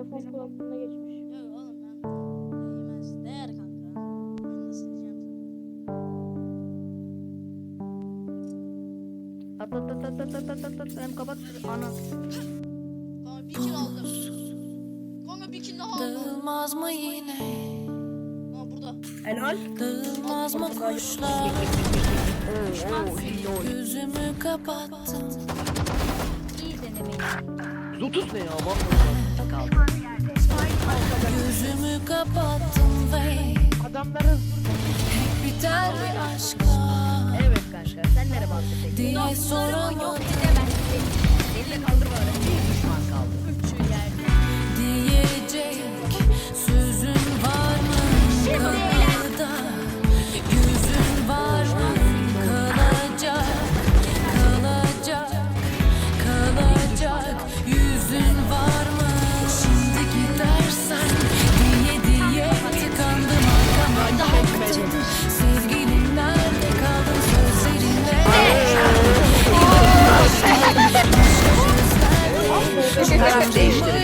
Telefon kulaklığına geçmiş. Yok oğlum ben değmez. Değer kanka. Ben nasıl diyeceğim At at at at at at at at at kapat ana. Kanka bir kill aldım. Kanka bir kill daha aldım. Dağılmaz mı yine? Ha burada. Helal. Dağılmaz mı kuşlar? Gözümü kapattım. 130 ne ya? Vallahi kaldı. Gözümü kapattım ve Adamların hep biter bir aşkla Evet kanka sen nereye bastın? diye soramadım Elini kaldırma öyle. taraf değiştiriliyor.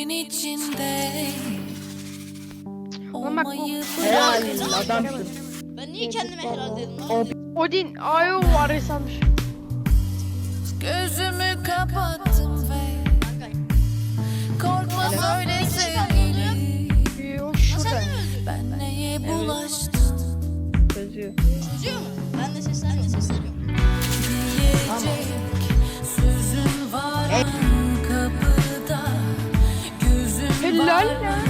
seni içinde. Olmayı bırak. Adamsın. Ben niye kendime helal dedim lan? Odin ayo var sanmış. Gözümü kapattım ve korkma söyle Ben sevgili Yo şurada. Ben neye bulaştım Çözüyor. Çözüyor mu? Ben de sesleniyorum. diyecek sözün var kapıda Gözün Helal var ya.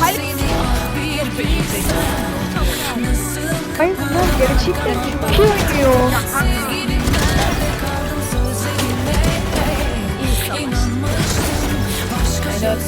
Hayır. Hayır bunlar gerçekten çok iyi oynuyor. İnşallah. Helal.